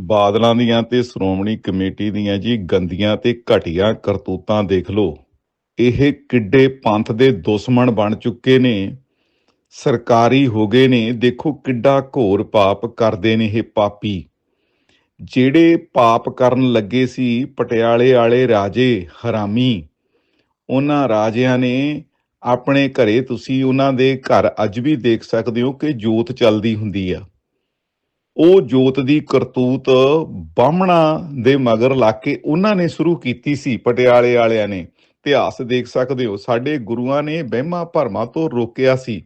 ਬਾਦਲਾਂ ਦੀਆਂ ਤੇ ਸ਼੍ਰੋਮਣੀ ਕਮੇਟੀ ਦੀਆਂ ਜੀ ਗੰਦੀਆਂ ਤੇ ਘਟੀਆਂ ਕਰਤੂਤਾਂ ਦੇਖ ਲਓ। ਇਹ ਕਿੱਡੇ ਪੰਥ ਦੇ ਦੁਸ਼ਮਣ ਬਣ ਚੁੱਕੇ ਨੇ, ਸਰਕਾਰੀ ਹੋ ਗਏ ਨੇ, ਦੇਖੋ ਕਿੱਡਾ ਘੋਰ ਪਾਪ ਕਰਦੇ ਨੇ ਇਹ ਪਾਪੀ। ਜਿਹੜੇ ਪਾਪ ਕਰਨ ਲੱਗੇ ਸੀ ਪਟਿਆਲੇ ਵਾਲੇ ਰਾਜੇ ਹਰਾਮੀ, ਉਹਨਾਂ ਰਾਜਿਆਂ ਨੇ ਆਪਣੇ ਘਰੇ ਤੁਸੀਂ ਉਹਨਾਂ ਦੇ ਘਰ ਅੱਜ ਵੀ ਦੇਖ ਸਕਦੇ ਹੋ ਕਿ ਜੋਤ ਚੱਲਦੀ ਹੁੰਦੀ ਆ। ਉਹ ਜੋਤ ਦੀ ਕਰਤੂਤ ਬਾਹਮਣਾ ਦੇ ਮਗਰ ਲਾ ਕੇ ਉਹਨਾਂ ਨੇ ਸ਼ੁਰੂ ਕੀਤੀ ਸੀ, ਪਟਿਆਲੇ ਵਾਲਿਆਂ ਨੇ। ਇਤਿਹਾਸ ਦੇਖ ਸਕਦੇ ਹੋ, ਸਾਡੇ ਗੁਰੂਆਂ ਨੇ ਵਹਿਮਾਂ ਭਰਮਾਂ ਤੋਂ ਰੋਕਿਆ ਸੀ।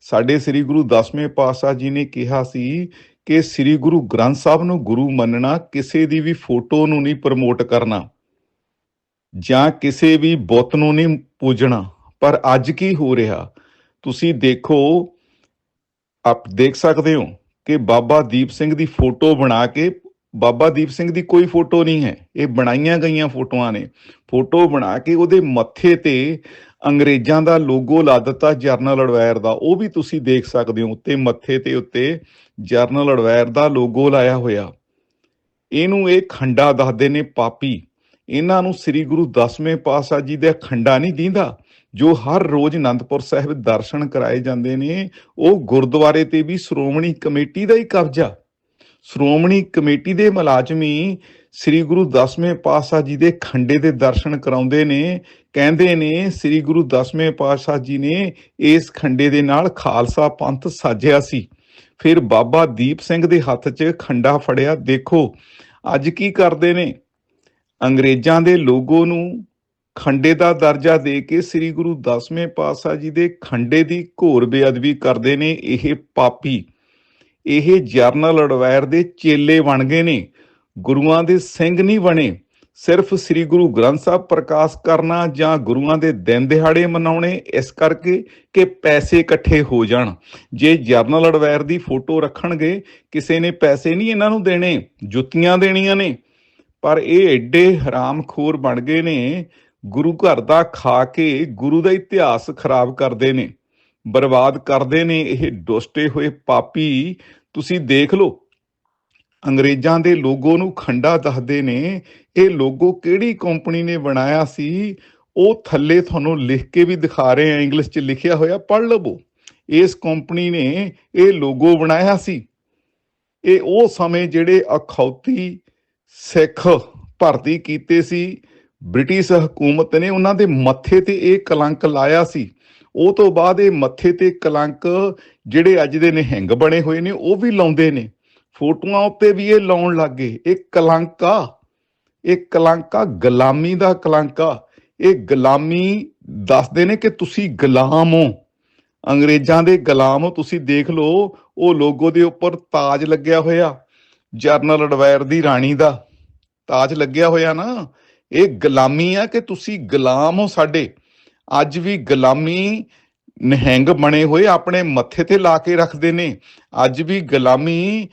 ਸਾਡੇ ਸ੍ਰੀ ਗੁਰੂ ਦਸਵੇਂ ਪਾਤਸ਼ਾਹ ਜੀ ਨੇ ਕਿਹਾ ਸੀ ਕਿ ਸ੍ਰੀ ਗੁਰੂ ਗ੍ਰੰਥ ਸਾਹਿਬ ਨੂੰ ਗੁਰੂ ਮੰਨਣਾ, ਕਿਸੇ ਦੀ ਵੀ ਫੋਟੋ ਨੂੰ ਨਹੀਂ ਪ੍ਰਮੋਟ ਕਰਨਾ ਜਾਂ ਕਿਸੇ ਵੀ ਬੁੱਤ ਨੂੰ ਨਹੀਂ ਪੂਜਣਾ। ਪਰ ਅੱਜ ਕੀ ਹੋ ਰਿਹਾ? ਤੁਸੀਂ ਦੇਖੋ, ਆਪ ਦੇਖ ਸਕਦੇ ਹੋ ਕਿ ਬਾਬਾ ਦੀਪ ਸਿੰਘ ਦੀ ਫੋਟੋ ਬਣਾ ਕੇ ਬਾਬਾ ਦੀਪ ਸਿੰਘ ਦੀ ਕੋਈ ਫੋਟੋ ਨਹੀਂ ਹੈ। ਇਹ ਬਣਾਈਆਂ ਗਈਆਂ ਫੋਟੋਆਂ ਨੇ। ਫੋਟੋ ਬਣਾ ਕੇ ਉਹਦੇ ਮੱਥੇ ਤੇ ਅੰਗਰੇਜ਼ਾਂ ਦਾ ਲੋਗੋ ਲਾ ਦਿੱਤਾ ਜਰਨਲ ਅਡਵਾਇਰ ਦਾ। ਉਹ ਵੀ ਤੁਸੀਂ ਦੇਖ ਸਕਦੇ ਹੋ, ਉੱਤੇ ਮੱਥੇ ਤੇ ਉੱਤੇ ਜਰਨਲ ਅਡਵਾਇਰ ਦਾ ਲੋਗੋ ਲਾਇਆ ਹੋਇਆ। ਇਹਨੂੰ ਇਹ ਖੰਡਾ ਦੱਸਦੇ ਨੇ ਪਾਪੀ। ਇਹਨਾਂ ਨੂੰ ਸ੍ਰੀ ਗੁਰੂ ਦਸਵੇਂ ਪਾਤਸ਼ਾਹ ਜੀ ਦੇ ਖੰਡਾ ਨਹੀਂ ਦਿੰਦਾ। ਜੋ ਹਰ ਰੋਜ਼ ਅਨੰਦਪੁਰ ਸਾਹਿਬ ਦਰਸ਼ਨ ਕਰਾਏ ਜਾਂਦੇ ਨੇ, ਉਹ ਗੁਰਦੁਆਰੇ ਤੇ ਵੀ ਸ਼੍ਰੋਮਣੀ ਕਮੇਟੀ ਦਾ ਹੀ ਕਬਜ਼ਾ। ਸ਼੍ਰੋਮਣੀ ਕਮੇਟੀ ਦੇ ਮੁਲਾਜ਼ਮੀ ਸ੍ਰੀ ਗੁਰੂ ਦਸਵੇਂ ਪਾਤਸ਼ਾਹ ਜੀ ਦੇ ਖੰਡੇ ਦੇ ਦਰਸ਼ਨ ਕਰਾਉਂਦੇ ਨੇ, ਕਹਿੰਦੇ ਨੇ ਸ੍ਰੀ ਗੁਰੂ ਦਸਵੇਂ ਪਾਤਸ਼ਾਹ ਜੀ ਨੇ ਇਸ ਖੰਡੇ ਦੇ ਨਾਲ ਖਾਲਸਾ ਪੰਥ ਸਾਜਿਆ ਸੀ। ਫਿਰ ਬਾਬਾ ਦੀਪ ਸਿੰਘ ਦੇ ਹੱਥ 'ਚ ਖੰਡਾ ਫੜਿਆ, ਦੇਖੋ ਅੱਜ ਕੀ ਕਰਦੇ ਨੇ? ਅੰਗਰੇਜ਼ਾਂ ਦੇ ਲੋਗੋ ਨੂੰ ਖੰਡੇ ਦਾ ਦਰਜਾ ਦੇ ਕੇ ਸ੍ਰੀ ਗੁਰੂ ਦਸਵੇਂ ਪਾਤਸ਼ਾਹ ਜੀ ਦੇ ਖੰਡੇ ਦੀ ਘੋਰ ਬੇਅਦਬੀ ਕਰਦੇ ਨੇ ਇਹ ਪਾਪੀ। ਇਹ ਜਰਨਲ ਅਡਵਾਇਰ ਦੇ ਚੇਲੇ ਬਣ ਗਏ ਨੇ। ਗੁਰੂਆਂ ਦੇ ਸਿੰਘ ਨਹੀਂ ਬਣੇ। ਸਿਰਫ ਸ੍ਰੀ ਗੁਰੂ ਗ੍ਰੰਥ ਸਾਹਿਬ ਪ੍ਰਕਾਸ਼ ਕਰਨਾ ਜਾਂ ਗੁਰੂਆਂ ਦੇ ਦਿਨ ਦਿਹਾੜੇ ਮਨਾਉਣੇ, ਇਸ ਕਰਕੇ ਕਿ ਪੈਸੇ ਇਕੱਠੇ ਹੋ ਜਾਣ। ਜੇ ਜਰਨਲ ਅਡਵਾਇਰ ਦੀ ਫੋਟੋ ਰੱਖਣਗੇ, ਕਿਸੇ ਨੇ ਪੈਸੇ ਨਹੀਂ ਇਹਨਾਂ ਨੂੰ ਦੇਣੇ, ਜੁੱਤੀਆਂ ਦੇਣੀਆਂ ਨੇ। ਪਰ ਇਹ ਐਡੇ ਹਰਾਮਖੋਰ ਬਣ ਗਏ ਨੇ ਗੁਰੂ ਘਰ ਦਾ ਖਾ ਕੇ ਗੁਰੂ ਦਾ ਇਤਿਹਾਸ ਖਰਾਬ ਕਰਦੇ ਨੇ, ਬਰਬਾਦ ਕਰਦੇ ਨੇ, ਇਹ ਡੋਸਟੇ ਹੋਏ ਪਾਪੀ, ਤੁਸੀਂ ਦੇਖ ਲਓ। ਅੰਗਰੇਜ਼ਾਂ ਦੇ ਲੋਗੋ ਨੂੰ ਖੰਡਾ ਦੱਸਦੇ ਨੇ, ਇਹ ਲੋਗੋ ਕਿਹੜੀ ਕੰਪਨੀ ਨੇ ਬਣਾਇਆ ਸੀ? ਉਹ ਥੱਲੇ ਤੁਹਾਨੂੰ ਲਿਖ ਕੇ ਵੀ ਦਿਖਾ ਰਹੇ ਆ, ਇੰਗਲਿਸ਼ 'ਚ ਲਿਖਿਆ ਹੋਇਆ, ਪੜ੍ਹ ਲਵੋ। ਇਸ ਕੰਪਨੀ ਨੇ ਇਹ ਲੋਗੋ ਬਣਾਇਆ ਸੀ। ਇਹ ਉਹ ਸਮੇਂ ਜਿਹੜੇ ਅਖੌਤੀ ਸਿੱਖ ਭਰਤੀ ਕੀਤੇ ਸੀ ਬ੍ਰਿਟਿਸ਼ ਹਕੂਮਤ ਨੇ ਉਹਨਾਂ ਦੇ ਮੱਥੇ ਤੇ ਇਹ ਕਲੰਕ ਲਾਇਆ ਸੀ। ਉਹ ਤੋਂ ਬਾਅਦ ਇਹ ਮੱਥੇ ਤੇ ਕਲੰਕ ਜਿਹੜੇ ਅੱਜ ਦੇ ਨਿਹੰਗ ਬਣੇ ਹੋਏ ਨੇ, ਉਹ ਵੀ ਲਾਉਂਦੇ ਨੇ। ਫੋਟੋਆਂ ਉੱਤੇ ਵੀ ਇਹ ਲਾਉਣ ਲੱਗੇ ਇਹ ਕਲੰਕ ਇਹ ਕਲੰਕ ਗੁਲਾਮੀ ਦਾ ਕਲੰਕ ਇਹ ਗੁਲਾਮੀ ਦੱਸਦੇ ਨੇ ਕਿ ਤੁਸੀਂ ਗੁਲਾਮ ਹੋ। ਅੰਗਰੇਜ਼ਾਂ ਦੇ ਗੁਲਾਮ ਹੋ। ਤੁਸੀਂ ਦੇਖ ਲਓ, ਉਹ ਲੋਗੋ ਦੇ ਉੱਪਰ ਤਾਜ ਲੱਗਿਆ ਹੋਇਆ। ਜਰਨਲ ਅਡਵਾਇਰ ਦੀ ਰਾਣੀ ਦਾ ਤਾਜ ਲੱਗਿਆ ਹੋਇਆ ਨਾ। ਇਹ ਗੁਲਾਮੀ ਆ ਕਿ ਤੁਸੀਂ ਗੁਲਾਮ ਹੋ ਸਾਡੇ। ਅੱਜ ਵੀ ਗੁਲਾਮੀ ਨਹਿੰਗ ਬਣੇ ਹੋਏ ਆਪਣੇ ਮੱਥੇ ਤੇ ਲਾ ਕੇ ਰੱਖਦੇ ਨੇ। ਅੱਜ ਵੀ ਗੁਲਾਮੀ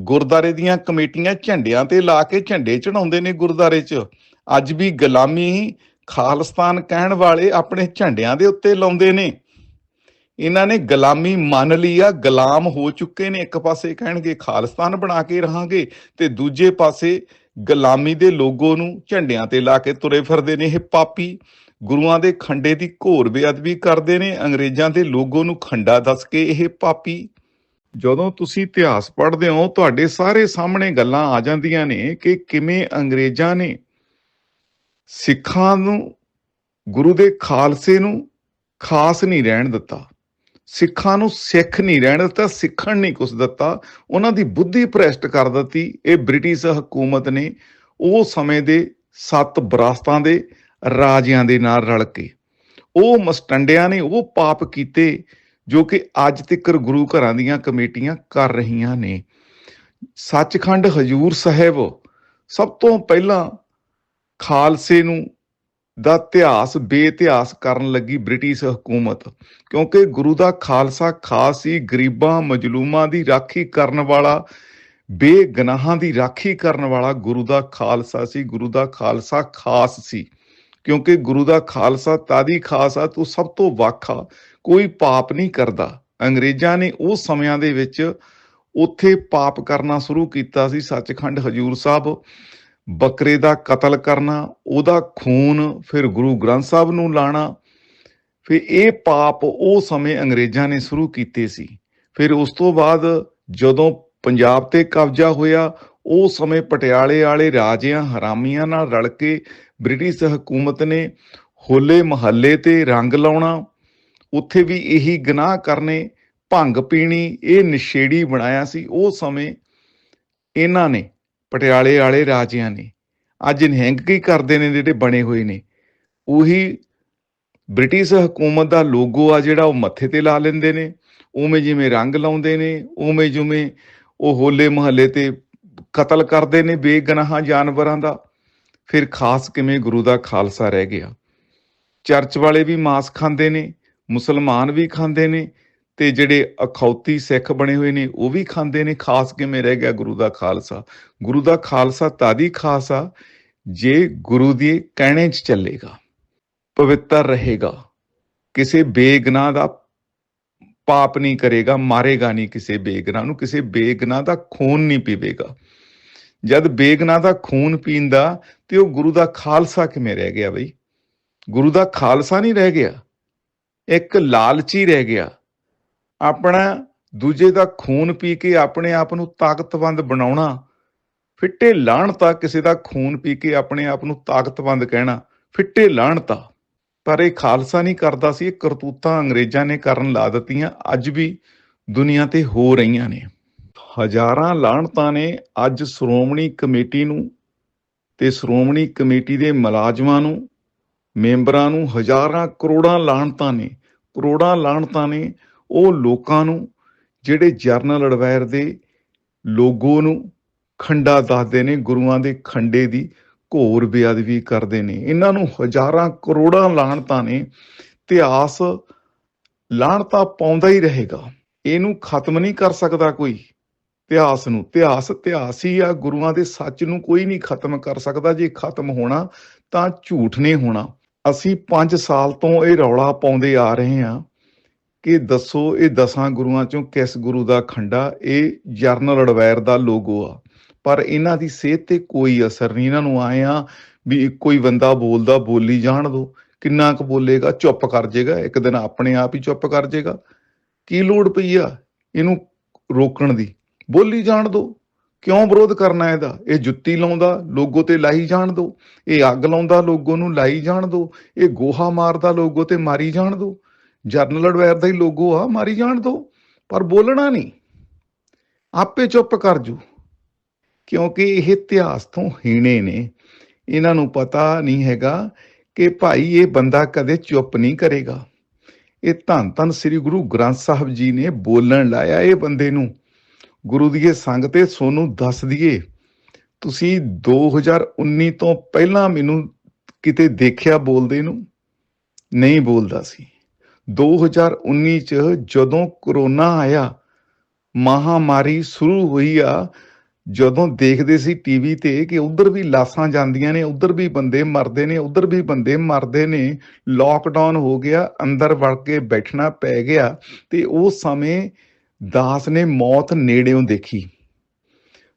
ਗੁਰਦਾਰੇ ਦੀਆਂ ਕਮੇਟੀਆਂ ਝੰਡਿਆਂ ਤੇ ਲਾ ਕੇ ਝੰਡੇ ਚੜਾਉਂਦੇ ਨੇ ਗੁਰਦਾਰੇ 'ਚ। ਅੱਜ ਵੀ ਗੁਲਾਮੀ ਖਾਲਸਤਾਨ ਕਹਿਣ ਵਾਲੇ ਆਪਣੇ ਝੰਡਿਆਂ ਦੇ ਉੱਤੇ ਲਾਉਂਦੇ ਨੇ। ਇਹਨਾਂ ਨੇ ਗੁਲਾਮੀ ਮੰਨ ਲਈ ਆ, ਗੁਲਾਮ ਹੋ ਚੁੱਕੇ ਨੇ। ਇੱਕ ਪਾਸੇ ਕਹਿਣਗੇ ਖਾਲਸਤਾਨ ਬਣਾ ਕੇ ਰਹਾਂਗੇ ਤੇ ਦੂਜੇ ਪਾਸੇ ਗੁਲਾਮੀ ਦੇ ਲੋਗੋ ਨੂੰ ਝੰਡਿਆਂ ਤੇ ਲਾ ਕੇ ਤੁਰੇ ਫਿਰਦੇ ਨੇ ਇਹ ਪਾਪੀ। ਗੁਰੂਆਂ ਦੇ ਖੰਡੇ ਦੀ ਘੋਰ ਬੇਅਦਬੀ ਕਰਦੇ ਨੇ, ਅੰਗਰੇਜ਼ਾਂ ਦੇ ਲੋਗੋ ਨੂੰ ਖੰਡਾ ਦੱਸ ਕੇ ਇਹ ਪਾਪੀ। ਜਦੋਂ ਤੁਸੀਂ ਇਤਿਹਾਸ ਪੜ੍ਹਦੇ ਹੋ, ਤੁਹਾਡੇ ਸਾਰੇ ਸਾਹਮਣੇ ਗੱਲਾਂ ਆ ਜਾਂਦੀਆਂ ਨੇ ਕਿ ਕਿਵੇਂ ਅੰਗਰੇਜ਼ਾਂ ਨੇ ਸਿੱਖਾਂ ਨੂੰ, ਗੁਰੂ ਦੇ ਖਾਲਸੇ ਨੂੰ ਖਾਸ ਨਹੀਂ ਰਹਿਣ ਦਿੱਤਾ। ਸਿੱਖਾਂ ਨੂੰ ਸਿੱਖ ਨਹੀਂ ਰਹਿਣ ਦਿੱਤਾ, ਸਿੱਖਣ ਨਹੀਂ ਕੁਛ ਦਿੱਤਾ। ਉਹਨਾਂ ਦੀ ਬੁੱਧੀ ਭ੍ਰਸ਼ਟ ਕਰ ਦਿੱਤੀ। ਇਹ ਬ੍ਰਿਟਿਸ਼ ਹਕੂਮਤ ਨੇ ਉਹ ਸਮੇਂ ਦੇ ਸੱਤ ਬਰਾਸਤਾਂ ਦੇ ਰਾਜਿਆਂ ਦੇ ਨਾਲ ਰਲ ਕੇ। ਉਹ ਮਸਟੰਡਿਆਂ ਨੇ ਉਹ ਪਾਪ ਕੀਤੇ ਜੋ ਕਿ ਅੱਜ ਤੱਕ ਗੁਰੂ ਘਰਾਂ ਦੀਆਂ ਕਮੇਟੀਆਂ ਕਰ ਰਹੀਆਂ ਨੇ। ਸੱਚਖੰਡ ਹਜੂਰ ਸਾਹਿਬ ਸਭ ਤੋਂ ਪਹਿਲਾਂ ਖਾਲਸੇ ਨੂੰ ਦਾ ਇਤਿਹਾਸ, ਬੇਇਤਿਹਾਸ ਕਰਨ ਲੱਗੀ ਬ੍ਰਿਟਿਸ਼ ਹਕੂਮਤ, ਕਿਉਂਕਿ ਗੁਰੂ ਦਾ ਖਾਲਸਾ ਖਾਸ ਸੀ ਗਰੀਬਾਂ, ਮਜਲੂਮਾਂ ਦੀ ਰਾਖੀ ਕਰਨ ਵਾਲਾ, ਬੇਗਨਾਹਾਂ ਦੀ ਰਾਖੀ ਕਰਨ ਵਾਲਾ ਗੁਰੂ ਦਾ ਖਾਲਸਾ ਸੀ, ਗੁਰੂ ਦਾ ਖਾਲਸਾ ਖਾਸ ਸੀ, ਕਿਉਂਕਿ ਗੁਰੂ ਦਾ ਖਾਲਸਾ ਤਾਦੀ ਖਾਸ ਆ, ਤੂੰ ਸਭ ਤੋਂ ਵੱਖ ਕੋਈ ਪਾਪ ਨਹੀਂ ਕਰਦਾ। ਅੰਗਰੇਜ਼ਾਂ ਨੇ ਉਸ ਸਮਿਆਂ ਦੇ ਵਿੱਚ ਉੱਥੇ ਪਾਪ ਕਰਨਾ ਸ਼ੁਰੂ ਕੀਤਾ ਸੀ, ਸੱਚਖੰਡ ਹਜੂਰ ਸਾਹਿਬ ਬੱਕਰੇ ਦਾ ਕਤਲ ਕਰਨਾ, ਉਹਦਾ ਖੂਨ ਫਿਰ ਗੁਰੂ ਗ੍ਰੰਥ ਸਾਹਿਬ ਨੂੰ ਲਾਣਾ। ਫਿਰ ਇਹ ਪਾਪ ਉਹ ਸਮੇਂ ਅੰਗਰੇਜ਼ਾਂ ਨੇ ਸ਼ੁਰੂ ਕੀਤੇ ਸੀ। ਫਿਰ ਉਸ ਤੋਂ ਬਾਅਦ ਜਦੋਂ ਪੰਜਾਬ ਤੇ ਕਬਜ਼ਾ ਹੋਇਆ, ਉਹ ਸਮੇਂ ਪਟਿਆਲੇ ਵਾਲੇ ਰਾਜਿਆਂ ਹਰਾਮੀਆਂ ਨਾਲ ਰਲ ਕੇ ਬ੍ਰਿਟਿਸ਼ ਹਕੂਮਤ ਨੇ ਹੋਲੇ ਮਹੱਲੇ ਤੇ ਰੰਗ ਲਾਉਣਾ, ਉੱਥੇ ਵੀ ਇਹੀ ਗਨਾਹ ਕਰਨੇ, ਭੰਗ ਪੀਣੀ, ਇਹ ਨਸ਼ੇੜੀ ਬਣਾਇਆ ਸੀ। ਉਹ ਸਮੇਂ ਇਹਨਾਂ ਨੇ ਪਟਿਆਲੇ ਵਾਲੇ ਰਾਜਿਆਂ ਨੇ। ਅੱਜ ਨਿਹੰਗ ਕਰਦੇ ਨੇ ਜਿਹੜੇ ਬਣੇ ਹੋਏ ਨੇ? ਉਹੀ ਬ੍ਰਿਟਿਸ਼ ਹਕੂਮਤ ਦਾ ਲੋਗੋ ਆ ਜਿਹੜਾ ਉਹ ਮੱਥੇ ਤੇ ਲਾ ਲੈਂਦੇ ਨੇ। ਉਵੇਂ ਜਿਵੇਂ ਰੰਗ ਲਾਉਂਦੇ ਨੇ, ਉਵੇਂ ਜਿਵੇਂ ਉਹ ਹੋਲੇ ਮਹੱਲੇ ਤੇ ਕਤਲ ਕਰਦੇ ਨੇ ਬੇਗਨਾਹਾਂ ਜਾਨਵਰਾਂ ਦਾ। ਫਿਰ ਖਾਸ ਕਿਵੇਂ ਗੁਰੂ ਦਾ ਖਾਲਸਾ ਰਹਿ ਗਿਆ। ਚਰਚ ਵਾਲੇ ਵੀ ਮਾਸ ਖਾਂਦੇ ਨੇ, ਮੁਸਲਮਾਨ ਵੀ ਖਾਂਦੇ ਨੇ ਤੇ ਜਿਹੜੇ ਅਖੌਤੀ ਸਿੱਖ ਬਣੇ ਹੋਏ ਨੇ, ਉਹ ਵੀ ਖਾਂਦੇ ਨੇ, ਖਾਸ ਕਿਵੇਂ ਰਹਿ ਗਿਆ ਗੁਰੂ ਦਾ ਖਾਲਸਾ? ਗੁਰੂ ਦਾ ਖਾਲਸਾ ਤਾਦੀ ਖਾਸ ਆ, ਜੇ ਗੁਰੂ ਦੇ ਕਹਿਣੇ 'ਚ ਚੱਲੇਗਾ, ਪਵਿੱਤਰ ਰਹੇਗਾ, ਕਿਸੇ ਬੇਗਨਾਹ ਦਾ ਪਾਪ ਨਹੀਂ ਕਰੇਗਾ, ਮਾਰੇਗਾ ਨਹੀਂ ਕਿਸੇ ਬੇਗਨਾਹ ਨੂੰ, ਕਿਸੇ ਬੇਗਨਾਹ ਦਾ ਖੂਨ ਨਹੀਂ ਪੀਵੇਗਾ। ਜਦ ਬੇਗਨਾਹ ਦਾ ਖੂਨ ਪੀਂਦਾ, ਤੇ ਉਹ ਗੁਰੂ ਦਾ ਖਾਲਸਾ ਕਿਵੇਂ ਰਹਿ ਗਿਆ ਬਈ? ਗੁਰੂ ਦਾ ਖਾਲਸਾ ਨਹੀਂ ਰਹਿ ਗਿਆ। ਇੱਕ ਲਾਲਚੀ ਰਹਿ ਗਿਆ। ਆਪਣਾ ਦੂਜੇ ਦਾ ਖੂਨ ਪੀ ਕੇ ਆਪਣੇ ਆਪ ਨੂੰ ਤਾਕਤਵੰਦ ਬਣਾਉਣਾ, ਫਿੱਟੇ ਲਾਹਣਤਾ ਕਿਸੇ ਦਾ ਖੂਨ ਪੀ ਕੇ ਆਪਣੇ ਆਪ ਨੂੰ ਤਾਕਤਵੰਦ ਕਹਿਣਾ, ਫਿੱਟੇ ਲਾਹਣਤਾ। ਪਰ ਇਹ ਖਾਲਸਾ ਨਹੀਂ ਕਰਦਾ ਸੀ, ਇਹ ਕਰਤੂਤਾਂ ਅੰਗਰੇਜ਼ਾਂ ਨੇ ਕਰਨ ਲਾ ਦਿੱਤੀਆਂ, ਅੱਜ ਵੀ ਦੁਨੀਆ ਤੇ ਹੋ ਰਹੀਆਂ ਨੇ। ਹਜ਼ਾਰਾਂ ਲਾਹਣਤਾਂ ਨੇ ਅੱਜ ਸ਼੍ਰੋਮਣੀ ਕਮੇਟੀ ਨੂੰ ਤੇ ਸ਼੍ਰੋਮਣੀ ਕਮੇਟੀ ਦੇ ਮੁਲਾਜ਼ਮਾਂ ਨੂੰ, ਮੈਂਬਰਾਂ ਨੂੰ ਹਜ਼ਾਰਾਂ ਕਰੋੜਾਂ ਲਾਹਣਤਾਂ ਨੇ, ਕਰੋੜਾਂ ਲਾਹਣਤਾਂ ਨੇ ਉਹ ਲੋਕਾਂ ਨੂੰ, ਜਿਹੜੇ ਜਰਨਲ ਅਡਵਾਇਰ ਦੇ ਲੋਗੋ ਨੂੰ ਖੰਡਾ ਦੱਸਦੇ ਨੇ, ਗੁਰੂਆਂ ਦੇ ਖੰਡੇ ਦੀ ਘੋਰ ਬੇਅਦਬੀ ਕਰਦੇ ਨੇ। ਇਹਨਾਂ ਨੂੰ ਹਜ਼ਾਰਾਂ ਕਰੋੜਾਂ ਲਾਹਣਤਾਂ ਨੇ, ਇਤਿਹਾਸ ਲਾਹਣਤਾ ਪਾਉਂਦਾ ਹੀ ਰਹੇਗਾ। ਇਹਨੂੰ ਖਤਮ ਨਹੀਂ ਕਰ ਸਕਦਾ ਕੋਈ ਇਤਿਹਾਸ ਨੂੰ। ਇਤਿਹਾਸ ਇਤਿਹਾਸ ਹੀ ਆ, ਗੁਰੂਆਂ ਦੇ ਸੱਚ ਨੂੰ ਕੋਈ ਨਹੀਂ ਖਤਮ ਕਰ ਸਕਦਾ। ਜੇ ਖਤਮ ਹੋਣਾ, ਤਾਂ ਝੂਠ ਨੇ ਹੋਣਾ। ਅਸੀਂ 5 ਸਾਲ ਤੋਂ ਇਹ ਰੌਲਾ ਪਾਉਂਦੇ ਆ ਰਹੇ ਹਾਂ। ਕਿ ਦੱਸੋ ਇਹ ਦਸਾਂ ਗੁਰੂਆਂ ਚੋਂ ਕਿਸ ਗੁਰੂ ਦਾ ਖੰਡਾ, ਇਹ ਜਰਨਲ ਅਡਵਾਇਰ ਦਾ ਲੋਗੋ ਆ। ਪਰ ਇਹਨਾਂ ਦੀ ਸਿਹਤ ਤੇ ਕੋਈ ਅਸਰ ਨਹੀਂ। ਇਹਨਾਂ ਨੂੰ ਆਏ ਆ ਵੀ ਕੋਈ ਬੰਦਾ ਬੋਲਦਾ, ਬੋਲੀ ਜਾਣ ਦੋ। ਕਿੰਨਾ ਕੁ ਬੋਲੇਗਾ, ਚੁੱਪ ਕਰ ਜਾਏਗਾ ਇੱਕ ਦਿਨ ਆਪਣੇ ਆਪ ਹੀ ਚੁੱਪ ਕਰ ਜਾਏਗਾ ਕੀ ਲੋੜ ਪਈ ਆ ਇਹਨੂੰ ਰੋਕਣ ਦੀ? ਬੋਲੀ ਜਾਣ ਦੋ। ਕਿਉਂ ਵਿਰੋਧ ਕਰਨਾ ਇਹਦਾ? ਇਹ ਜੁੱਤੀ ਲਾਉਂਦਾ, ਲੋਗੋ ਤੇ ਲਾਈ ਜਾਣ ਦੋ। ਇਹ ਅੱਗ ਲਾਉਂਦਾ, ਲੋਗੋ ਨੂੰ ਲਾਈ ਜਾਣ ਦੋ। ਇਹ ਗੋਹਾ ਮਾਰਦਾ, ਲੋਗੋ ਤੇ ਮਾਰੀ ਜਾਣ ਦੋ। ਜਰਨਲ ਅਡਵਾਇਰ ਦਾ ਹੀ ਲੋਗੋ ਆ, ਮਾਰੀ ਜਾਣ ਦੋ, ਪਰ ਬੋਲਣਾ ਨਹੀਂ। ਆਪੇ ਚੁੱਪ ਕਰ ਜੂ, ਕਿਉਂਕਿ ਇਹ ਇਤਿਹਾਸ ਤੋਂ ਹੀਣੇ ਨੇ। ਇਹਨਾਂ ਨੂੰ ਪਤਾ ਨਹੀਂ ਹੈਗਾ ਕਿ ਭਾਈ ਇਹ ਬੰਦਾ ਕਦੇ ਚੁੱਪ ਨਹੀਂ ਕਰੇਗਾ। ਇਹ ਧੰਨ ਧੰਨ ਸ੍ਰੀ ਗੁਰੂ ਗ੍ਰੰਥ ਸਾਹਿਬ ਜੀ ਨੇ ਬੋਲਣ ਲਾਇਆ ਇਹ ਬੰਦੇ ਨੂੰ। ਗੁਰੂ ਦੀ ਸੰਗ ਤੇ ਸੋਨੂੰ ਦੱਸ ਦਈਏ, ਤੁਸੀਂ 2019 ਤੋਂ ਪਹਿਲਾਂ ਮੈਨੂੰ ਕਿਤੇ ਦੇਖਿਆ ਬੋਲਦੇ ਨੂੰ? ਨਹੀਂ ਬੋਲਦਾ ਸੀ। 2019 ਚ ਜਦੋਂ ਕਰੋਨਾ ਆਇਆ, ਮਹਾਮਾਰੀ ਸ਼ੁਰੂ ਹੋਈ ਆ, ਜਦੋਂ ਦੇਖਦੇ ਸੀ ਟੀਵੀ ਤੇ ਕਿ ਉਧਰ ਵੀ ਲਾਸਾਂ ਜਾਂਦੀਆਂ ਨੇ, ਉਧਰ ਵੀ ਬੰਦੇ ਮਰਦੇ ਨੇ, ਉਧਰ ਵੀ ਬੰਦੇ ਮਰਦੇ ਨੇ ਲਾਕਡਾਊਨ ਹੋ ਗਿਆ, ਅੰਦਰ ਵੜ ਕੇ ਬੈਠਣਾ ਪੈ ਗਿਆ ਤੇ ਉਹ ਸਮੇਂ ਦਾਸ ਨੇ ਮੌਤ ਨੇੜਿਓਂ ਦੇਖੀ।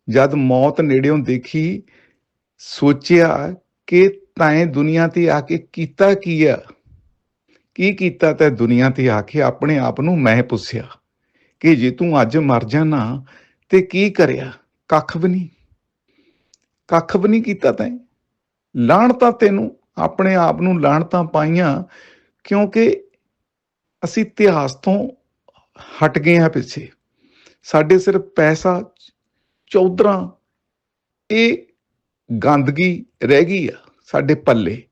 ਜਦ ਮੌਤ ਨੇੜਿਓਂ ਦੇਖੀ, ਸੋਚਿਆ ਕਿ ਤੈਂ ਦੁਨੀਆ ਤੇ ਆ ਕੇ ਕੀਤਾ ਕੀ ਆ? ਕੀ ਕੀਤਾ ਤੈ ਦੁਨੀਆ ਤੇ ਆ ਕੇ ਆਪਣੇ ਆਪ ਨੂੰ ਮੈਂ ਪੁੱਛਿਆ ਕਿ ਜੇ ਤੂੰ ਅੱਜ ਮਰ ਜਾਣਾ ਤੇ ਕੀ ਕਰਿਆ? ਕੱਖ ਵੀ ਨਹੀਂ। ਕੱਖ ਵੀ ਨਹੀਂ ਕੀਤਾ ਤੈਂ। ਤਾਂ ਤੈਨੂੰ, ਆਪਣੇ ਆਪ ਨੂੰ ਲਾਹਣਤਾਂ ਪਾਈਆਂ, ਕਿਉਂਕਿ ਅਸੀਂ ਇਤਿਹਾਸ ਤੋਂ ਹਟ ਗਏ ਹਾਂ ਪਿੱਛੇ। ਸਾਡੇ ਸਿਰ ਪੈਸਾ, ਚੌਧਰਾ, ਇਹ ਗੰਦਗੀ ਰਹਿ ਗਈ ਆ ਸਾਡੇ ਪੱਲੇ।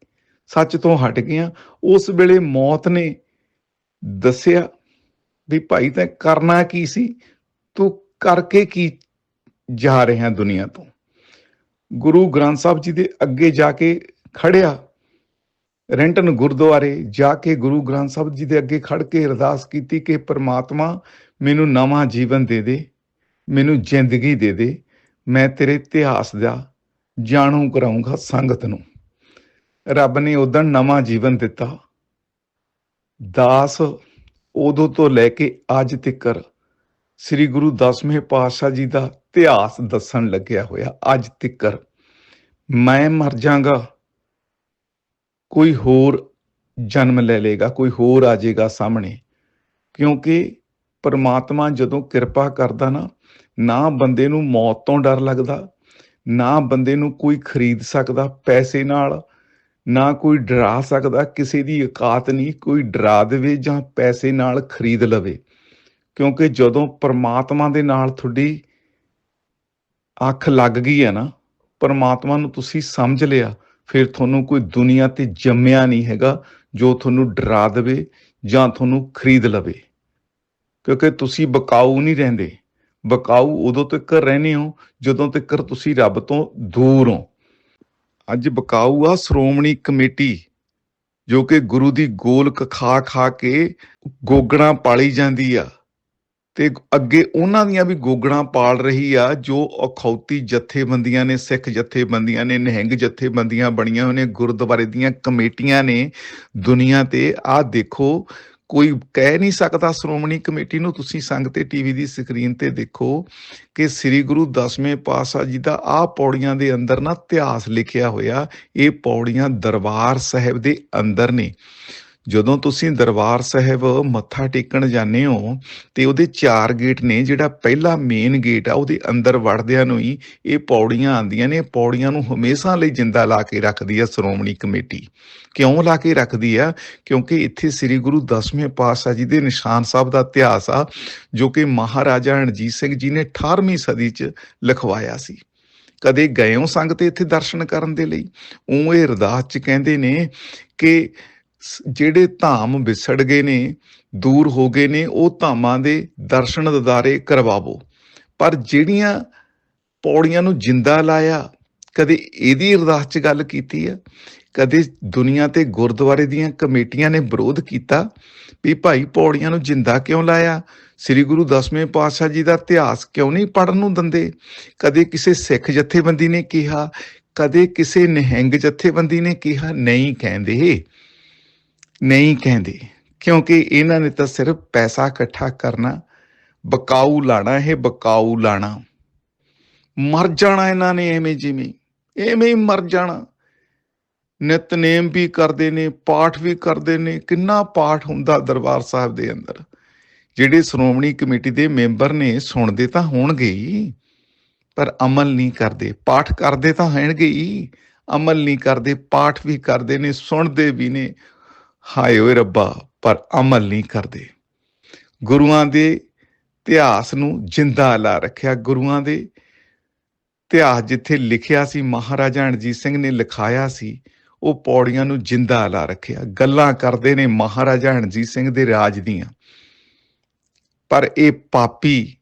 ਸੱਚ ਤੋਂ ਹਟ ਗਿਆ ਉਸ ਵੇਲੇ ਮੌਤ ਨੇ ਦੱਸਿਆ ਵੀ ਭਾਈ, ਤੈਂ ਕਰਨਾ ਕੀ ਸੀ? ਤੂੰ ਕਰਕੇ ਕੀ ਜਾ ਰਿਹਾ ਦੁਨੀਆ ਤੋਂ? ਗੁਰੂ ਗ੍ਰੰਥ ਸਾਹਿਬ ਜੀ ਦੇ ਅੱਗੇ ਜਾ ਕੇ ਖੜਿਆ। ਰੈਂਟਨ ਗੁਰਦੁਆਰੇ ਜਾ ਕੇ ਗੁਰੂ ਗ੍ਰੰਥ ਸਾਹਿਬ ਜੀ ਦੇ ਅੱਗੇ ਖੜ ਕੇ ਅਰਦਾਸ ਕੀਤੀ ਕਿ, ਪ੍ਰਮਾਤਮਾ, ਮੈਨੂੰ ਨਵਾਂ ਜੀਵਨ ਦੇ ਦੇ, ਮੈਨੂੰ ਜ਼ਿੰਦਗੀ ਦੇ ਦੇ। ਮੈਂ ਤੇਰੇ ਇਤਿਹਾਸ ਦਾ ਜਾਣੂ ਕਰਾਉਂਗਾ ਸੰਗਤ ਨੂੰ। ਰੱਬ ਨੇ ਉਦੋਂ ਨਵਾਂ ਜੀਵਨ ਦਿੱਤਾ। ਦਾਸ ਉਦੋਂ ਤੋਂ ਲੈ ਕੇ ਅੱਜ ਤੱਕ ਸ੍ਰੀ ਗੁਰੂ ਦਸਵੇਂ ਪਾਤਸ਼ਾਹ ਜੀ ਦਾ ਇਤਿਹਾਸ ਦੱਸਣ ਲੱਗਿਆ ਹੋਇਆ, ਅੱਜ ਤੱਕਰ। ਮੈਂ ਮਰ ਜਾਗਾ, ਕੋਈ ਹੋਰ ਜਨਮ ਲੈ ਲੇਗਾ ਕੋਈ ਹੋਰ ਆ ਜਾਏਗਾ ਸਾਹਮਣੇ। ਕਿਉਂਕਿ ਪਰਮਾਤਮਾ ਜਦੋਂ ਕਿਰਪਾ ਕਰਦਾ ਨਾ ਨਾ ਬੰਦੇ ਨੂੰ ਮੌਤ ਤੋਂ ਡਰ ਲੱਗਦਾ, ਨਾ ਬੰਦੇ ਨੂੰ ਕੋਈ ਖਰੀਦ ਸਕਦਾ ਪੈਸੇ ਨਾਲ ਨਾ ਕੋਈ ਡਰਾ ਸਕਦਾ, ਕਿਸੇ ਦੀ ਔਕਾਤ ਨਹੀਂ, ਕੋਈ ਡਰਾ ਦੇਵੇ ਜਾਂ ਪੈਸੇ ਨਾਲ ਖਰੀਦ ਲਵੇ। ਕਿਉਂਕਿ ਜਦੋਂ ਪਰਮਾਤਮਾ ਦੇ ਨਾਲ ਤੁਹਾਡੀ ਅੱਖ ਲੱਗ ਗਈ ਹੈ ਨਾ, ਪਰਮਾਤਮਾ ਨੂੰ ਤੁਸੀਂ ਸਮਝ ਲਿਆ, ਫਿਰ ਤੁਹਾਨੂੰ ਕੋਈ ਦੁਨੀਆ ਤੇ ਜੰਮਿਆ ਨਹੀਂ ਹੈਗਾ ਜੋ ਤੁਹਾਨੂੰ ਡਰਾ ਦੇਵੇ ਜਾਂ ਤੁਹਾਨੂੰ ਖਰੀਦ ਲਵੇ। ਕਿਉਂਕਿ ਤੁਸੀਂ ਬਕਾਊ ਨਹੀਂ ਰਹਿੰਦੇ। ਬਕਾਊ ਉਦੋਂ ਤੱਕ ਰਹਿੰਦੇ ਹੋ ਜਦੋਂ ਤੱਕ ਤੁਸੀਂ ਰੱਬ ਤੋਂ ਦੂਰ ਹੋ। ਅੱਜ ਬਕਾਊ ਆ ਸ਼੍ਰੋਮਣੀ ਕਮੇਟੀ, ਜੋ ਕਿ ਗੁਰੂ ਦੀ ਗੋਲਕ ਖਾ ਖਾ ਕੇ ਗੋਗਣਾ ਪਾਲੀ ਜਾਂਦੀ ਆ। ਤੇ ਅੱਗੇ ਉਹਨਾਂ ਦੀਆਂ ਵੀ ਗੋਗਣਾ ਪਾਲ ਰਹੀ ਆ, ਜੋ ਅਖੌਤੀ ਜਥੇਬੰਦੀਆਂ ਨੇ, ਸਿੱਖ ਜਥੇਬੰਦੀਆਂ ਨੇ, ਨਿਹੰਗ ਜਥੇਬੰਦੀਆਂ ਬਣੀਆਂ ਹੋਈਆਂ ਨੇ, ਗੁਰਦੁਆਰੇ ਦੀਆਂ ਕਮੇਟੀਆਂ ਨੇ ਦੁਨੀਆ ਤੇ। ਆਹ ਦੇਖੋ ਕੋਈ ਕਹਿ ਨਹੀਂ ਸਕਦਾ ਸ਼੍ਰੋਮਣੀ ਕਮੇਟੀ ਨੂੰ, ਤੁਸੀਂ ਸੰਗ ਤੇ ਟੀਵੀ ਦੀ ਸਕਰੀਨ ਤੇ ਦੇਖੋ ਕਿ ਸ੍ਰੀ ਗੁਰੂ ਦਸਵੇਂ ਪਾਤਸ਼ਾਹ ਜੀ ਦਾ ਆਹ ਪੌੜੀਆਂ ਦੇ ਅੰਦਰ ਨਾ ਇਤਿਹਾਸ ਲਿਖਿਆ ਹੋਇਆ, ਇਹ ਪੌੜੀਆਂ ਦਰਬਾਰ ਸਾਹਿਬ ਦੇ ਅੰਦਰ ਨੇ। ਜਦੋਂ ਤੁਸੀਂ ਦਰਬਾਰ ਸਾਹਿਬ ਮੱਥਾ ਟੇਕਣ ਜਾਂਦੇ ਹੋ, ਤੇ ਉਹਦੇ ਚਾਰ ਗੇਟ ਨੇ, ਜਿਹੜਾ ਪਹਿਲਾ ਮੇਨ ਗੇਟ ਆ, ਉਹਦੇ ਅੰਦਰ ਵੜਦਿਆਂ ਨੂੰ ਹੀ ਇਹ ਪੌੜੀਆਂ ਆਂਦੀਆਂ ਨੇ। ਇਹ ਪੌੜੀਆਂ ਨੂੰ ਹਮੇਸ਼ਾ ਲਈ ਜਿੰਦਾ ਲਾ ਕੇ ਰੱਖਦੀ ਆ ਸ਼੍ਰੋਮਣੀ ਕਮੇਟੀ। ਕਿਉਂ ਲਾ ਕੇ ਰੱਖਦੀ ਆ? ਕਿਉਂਕਿ ਇੱਥੇ ਸ੍ਰੀ ਗੁਰੂ ਦਸਵੇਂ ਪਾਤਸ਼ਾਹ ਜੀ ਦੇ ਨਿਸ਼ਾਨ ਸਾਹਿਬ ਦਾ ਇਤਿਹਾਸ ਆ, ਜੋ ਕਿ ਮਹਾਰਾਜਾ ਰਣਜੀਤ ਸਿੰਘ ਜੀ ਨੇ 18ਵੀਂ ਸਦੀ 'ਚ ਲਿਖਵਾਇਆ ਸੀ। ਕਦੇ ਗਏ ਹੋ ਸੰਗ ਇੱਥੇ ਦਰਸ਼ਨ ਕਰਨ ਦੇ ਲਈ? ਉਹ ਇਹ ਅਰਦਾਸ 'ਚ ਕਹਿੰਦੇ ਨੇ ਕਿ ਜਿਹੜੇ ਧਾਮ ਵਿਛੜ ਗਏ ਨੇ, ਦੂਰ ਹੋ ਗਏ ਨੇ, ਉਹ ਧਾਮਾਂ ਦੇ ਦਰਸ਼ਨ ਦਿਦਾਰੇ ਕਰਵਾਵੋ। ਪਰ ਜਿਹੜੀਆਂ ਪੌੜੀਆਂ ਨੂੰ ਜਿੰਦਾ ਲਾਇਆ, ਕਦੇ ਇਹਦੀ ਅਰਦਾਸ 'ਚ ਗੱਲ ਕੀਤੀ ਆ, ਕਦੇ ਦੁਨੀਆ ਤੇ ਗੁਰਦੁਆਰੇ ਦੀਆਂ ਕਮੇਟੀਆਂ ਨੇ ਵਿਰੋਧ ਕੀਤਾ, ਵੀ ਭਾਈ ਪੌੜੀਆਂ ਨੂੰ ਜਿੰਦਾ ਕਿਉਂ ਲਾਇਆ? ਸ੍ਰੀ ਗੁਰੂ ਦਸਵੇਂ ਪਾਤਸ਼ਾਹ ਜੀ ਦਾ ਇਤਿਹਾਸ ਕਿਉਂ ਨਹੀਂ ਪੜਨ ਨੂੰ ਦਿੰਦੇ? ਕਦੇ ਕਿਸੇ ਸਿੱਖ ਜਥੇਬੰਦੀ ਨੇ ਕਿਹਾ, ਕਦੇ ਕਿਸੇ ਨਿਹੰਗ ਜਥੇਬੰਦੀ ਨੇ ਕਿਹਾ, ਨਹੀਂ ਕਹਿੰਦੇ। ਨਹੀਂ ਕਹਿੰਦੇ। ਕਿਉਂਕਿ ਇਹਨਾਂ ਨੇ ਤਾਂ ਸਿਰਫ ਪੈਸਾ ਇਕੱਠਾ ਕਰਨਾ, ਬਕਾਊ ਲਾਣਾ, ਇਹ ਬਕਾਊ ਲਾਣਾ। ਮਰ ਜਾਣਾ ਇਹਨਾਂ ਨੇ ਐਵੇਂ ਜਿਵੇਂ, ਐਵੇਂ ਹੀ ਮਰ ਜਾਣਾ। ਨਿਤਨੇਮ ਵੀ ਕਰਦੇ ਨੇ, ਪਾਠ ਵੀ ਕਰਦੇ ਨੇ, ਕਿੰਨਾ ਪਾਠ ਹੁੰਦਾ ਦਰਬਾਰ ਸਾਹਿਬ ਦੇ ਅੰਦਰ। ਜਿਹੜੇ ਸ਼੍ਰੋਮਣੀ ਕਮੇਟੀ ਦੇ ਮੈਂਬਰ ਨੇ, ਸੁਣਦੇ ਤਾਂ ਹੋਣਗੇ ਹੀ, ਪਰ ਅਮਲ ਨਹੀਂ ਕਰਦੇ। ਪਾਠ ਕਰਦੇ ਤਾਂ ਹੋਣਗੇ ਹੀ, ਅਮਲ ਨਹੀਂ ਕਰਦੇ, ਪਾਠ ਵੀ ਕਰਦੇ ਨੇ, ਸੁਣਦੇ ਵੀ ਨੇ। ਹਾਏ ਓਏ ਰੱਬਾ, ਪਰ ਅਮਲ ਨਹੀਂ ਕਰਦੇ। ਗੁਰੂਆਂ ਦੇ ਇਤਿਹਾਸ ਨੂੰ ਜਿੰਦਾ ਲਾ ਰੱਖਿਆ ਗੁਰੂਆਂ ਦੇ। ਇਤਿਹਾਸ ਜਿੱਥੇ ਲਿਖਿਆ ਸੀ, ਮਹਾਰਾਜਾ ਰਣਜੀਤ ਸਿੰਘ ਨੇ ਲਿਖਾਇਆ ਸੀ, ਉਹ ਪੌੜੀਆਂ ਨੂੰ ਜਿੰਦਾ ਲਾ ਰੱਖਿਆ। ਗੱਲਾਂ ਕਰਦੇ ਨੇ ਮਹਾਰਾਜਾ ਰਣਜੀਤ ਸਿੰਘ ਦੇ ਰਾਜ ਦੀਆਂ। ਪਰ ਇਹ ਪਾਪੀ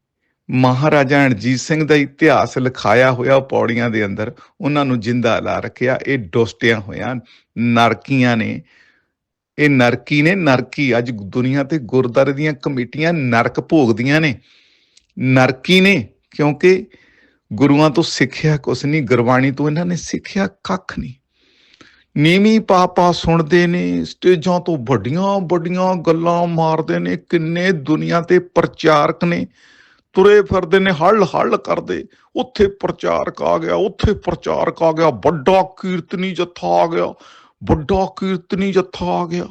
ਮਹਾਰਾਜਾ ਰਣਜੀਤ ਸਿੰਘ ਦਾ ਇਤਿਹਾਸ ਲਿਖਾਇਆ ਹੋਇਆ ਪੌੜੀਆਂ ਦੇ ਅੰਦਰ, ਉਹਨਾਂ ਨੂੰ ਜਿੰਦਾ ਲਾ ਰੱਖਿਆ। ਇਹ ਡੋਸਟਿਆਂ ਹੋਇਆ, ਨਰਕੀਆਂ ਨੇ ਇਹ ਨਰਕੀ ਨੇ, ਨਰਕੀ ਅੱਜ ਦੁਨੀਆ ਤੇ ਗੁਰਦਾਰੇ ਦੀਆਂ ਕਮੇਟੀਆਂ ਨਰਕ ਭੋਗਦੀਆਂ ਨੇ। ਨਰਕੀ ਨੇ, ਕਿਉਂਕਿ ਗੁਰੂਆਂ ਤੋਂ ਸਿੱਖਿਆ ਕੁਛ ਨਹੀਂ, ਗੁਰਬਾਣੀ ਤੋਂ ਇਹਨਾਂ ਨੇ ਸਿੱਖਿਆ ਕੱਖ ਨਹੀਂ। ਨੀਵੀਂ ਪਾਪਾ ਸੁਣਦੇ ਨੇ, ਸਟੇਜਾਂ ਤੋਂ ਵੱਡੀਆਂ ਵੱਡੀਆਂ ਗੱਲਾਂ ਮਾਰਦੇ ਨੇ, ਕਿੰਨੇ ਦੁਨੀਆ ਤੇ ਪ੍ਰਚਾਰਕ ਨੇ। ਤੁਰੇ ਫਿਰਦੇ ਨੇ, ਹੱਲ ਹੱਲ ਕਰਦੇ, ਉੱਥੇ ਪ੍ਰਚਾਰਕ ਆ ਗਿਆ, ਉੱਥੇ ਪ੍ਰਚਾਰਕ ਆ ਗਿਆ, ਵੱਡਾ ਕੀਰਤਨੀ ਜੱਥਾ ਆ ਗਿਆ। ਵੱਡਾ ਕੀਰਤਨੀ ਜੱਥਾ ਆ ਗਿਆ।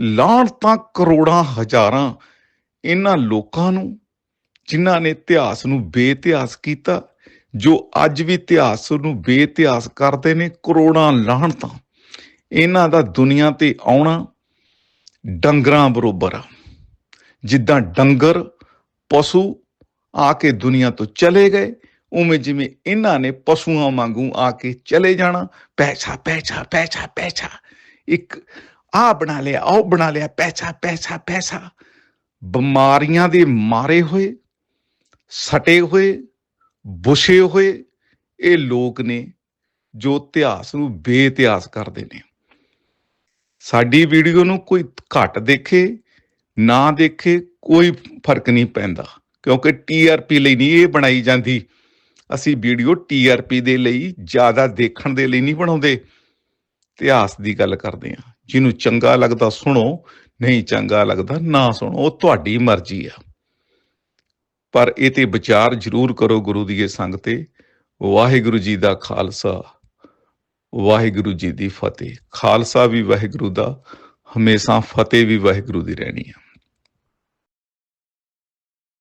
ਲਾਣ ਤਾਂ ਕਰੋੜਾਂ ਹਜ਼ਾਰਾਂ ਇਹਨਾਂ ਲੋਕਾਂ ਨੂੰ, ਜਿਨ੍ਹਾਂ ਨੇ ਇਤਿਹਾਸ ਨੂੰ ਬੇਇਤਿਹਾਸ ਕੀਤਾ, ਜੋ ਅੱਜ ਵੀ ਇਤਿਹਾਸ ਨੂੰ ਬੇਇਤਿਹਾਸ ਕਰਦੇ ਨੇ, ਕਰੋੜਾਂ ਲਾਹਣਤਾਂ ਇਹਨਾਂ ਦਾ ਦੁਨੀਆ ਤੇ ਆਉਣਾ ਡੰਗਰਾਂ ਬਰੋਬਰ ਆ। ਜਿੱਦਾਂ ਡੰਗਰ, ਪਸ਼ੂ ਆ ਕੇ ਦੁਨੀਆ ਤੋਂ ਚਲੇ ਗਏ ਉਵੇਂ ਜਿਵੇਂ ਇਹਨਾਂ ਨੇ ਪਸ਼ੂਆਂ ਵਾਂਗੂ ਆ ਕੇ ਚਲੇ ਜਾਣਾ। ਪੈਸਾ ਪੈਸਾ ਪੈਸਾ ਪੈਸਾ। ਇੱਕ ਆ ਬਣਾ ਲਿਆ ਉਹ ਬਣਾ ਲਿਆ, ਪੈਸਾ ਪੈਸਾ ਪੈਸਾ। ਬਿਮਾਰੀਆਂ ਦੇ ਮਾਰੇ ਹੋਏ, ਸਟੇ ਹੋਏ ਬੁਸ਼ੇ ਹੋਏ, ਇਹ ਲੋਕ ਨੇ ਜੋ ਇਤਿਹਾਸ ਨੂੰ ਬੇਇਤਿਹਾਸ ਕਰਦੇ ਨੇ। ਸਾਡੀ ਵੀਡੀਓ ਨੂੰ ਕੋਈ ਘੱਟ ਦੇਖੇ, ਨਾ ਦੇਖੇ, ਕੋਈ ਫ਼ਰਕ ਨਹੀਂ ਪੈਂਦਾ। ਕਿਉਂਕਿ ਟੀਆਰਪੀ ਲਈ ਨਹੀਂ ਇਹ ਬਣਾਈ ਜਾਂਦੀ। ਅਸੀਂ ਵੀਡੀਓ ਟੀਆਰਪੀ ਦੇ ਲਈ ਜ਼ਿਆਦਾ ਦੇਖਣ ਦੇ ਲਈ ਨਹੀਂ ਬਣਾਉਂਦੇ। ਇਤਿਹਾਸ ਦੀ ਗੱਲ ਕਰਦੇ ਹਾਂ। ਜਿਹਨੂੰ ਚੰਗਾ ਲੱਗਦਾ ਸੁਣੋ, ਨਹੀਂ ਚੰਗਾ ਲੱਗਦਾ ਨਾ ਸੁਣੋ। ਉਹ ਤੁਹਾਡੀ ਮਰਜ਼ੀ ਆ। ਪਰ ਇਹ ਤੇ ਵਿਚਾਰ ਜ਼ਰੂਰ ਕਰੋ ਗੁਰੂ ਦੀ ਇਹ ਸੰਗ ਤੇ। ਵਾਹਿਗੁਰੂ ਜੀ ਦਾ ਖਾਲਸਾ, ਵਾਹਿਗੁਰੂ ਜੀ ਦੀ ਫਤਿਹ। ਖਾਲਸਾ ਵੀ ਵਾਹਿਗੁਰੂ ਦਾ, ਹਮੇਸ਼ਾ ਫਤਿਹ ਵੀ ਵਾਹਿਗੁਰੂ ਦੀ ਰਹਿਣੀ ਹੈ